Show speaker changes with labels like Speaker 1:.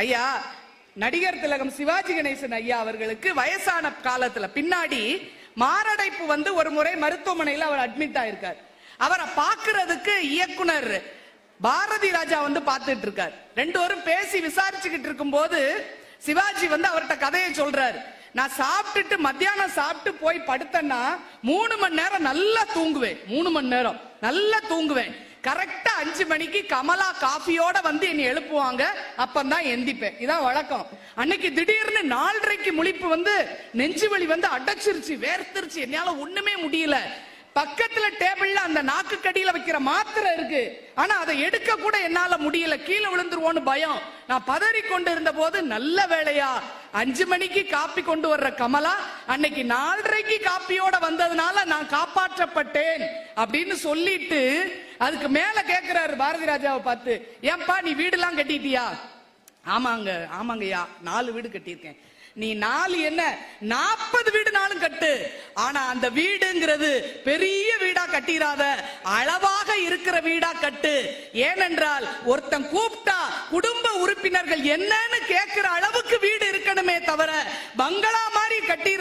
Speaker 1: ஐயா நடிகர் திலகம் சிவாஜி கணேசன் ஐயா அவர்களுக்கு வயசான காலத்துல பின்னாடி மாரடைப்பு வந்து ஒரு முறை மருத்துவமனையில் அவர் அட்மிட் ஆயிருக்கார். அவரை பார்க்கறதுக்கு இயக்குனர் பாரதி ராஜா வந்து பார்த்துட்டு இருக்கார். ரெண்டு பேரும் பேசி விசாரிச்சுக்கிட்டு இருக்கும்போது சிவாஜி வந்து அவர்கிட்ட கதையை சொல்றாரு. நான் சாப்பிட்டுட்டு மத்தியானம் சாப்பிட்டு போய் படுத்தேன்னா மூணு மணி நேரம் நல்லா தூங்குவேன். மூணு மணி நேரம் நல்லா தூங்குவேன். கரெக்டா அஞ்சு மணிக்கு கமலா காஃபியோட வந்து என்னை எழுப்புவாங்க. அப்பந்தான் எந்திப்பேன். இதான் வழக்கம். அன்னைக்கு திடீர்னு நாலரைக்கு முழிப்பு வந்து நெஞ்சு வலி வந்து அடைச்சிருச்சு வேர்த்திருச்சு. என்னால ஒண்ணுமே முடியல. பக்கத்துல டேபிள்ல அந்த நாக்கு கடியில வைக்கிற மாத்திரை இருக்கு. ஆனா அதை எடுக்க கூட என்னால முடியல. கீழே விழுந்துருவோன்னு பயம். நான் பதறி கொண்டு இருந்த போது நல்ல வேலையா அஞ்சு மணிக்கு காப்பி கொண்டு வர்ற கமலா அன்னைக்கு நாலரைக்கு காப்பியோட வந்ததுனால நான் காப்பாற்றப்பட்டேன் அப்படின்னு சொல்லிட்டு அதுக்கு மேல கேக்குறாரு பாரதி ராஜாவை பார்த்து ஏன்பா நீ வீடுலாம் கட்டிட்டியா? ஆமாங்க ஆமாங்கய்யா நாலு வீடு கட்டியிருக்கேன். நீ நாலு என்ன? நாற்பது வீடு நாளும் கட்டு. ஆனா அந்த வீடுங்கிறது பெரிய வீடா கட்டிராத அளவாக இருக்கிற வீடா கட்டு. ஏனென்றால் ஒருத்தன் கூப்பிட்டா குடும்ப உறுப்பினர்கள் என்னன்னு கேட்கிற அளவுக்கு வீடு இருக்கணுமே தவிர பங்களா மாதிரி கட்டிரா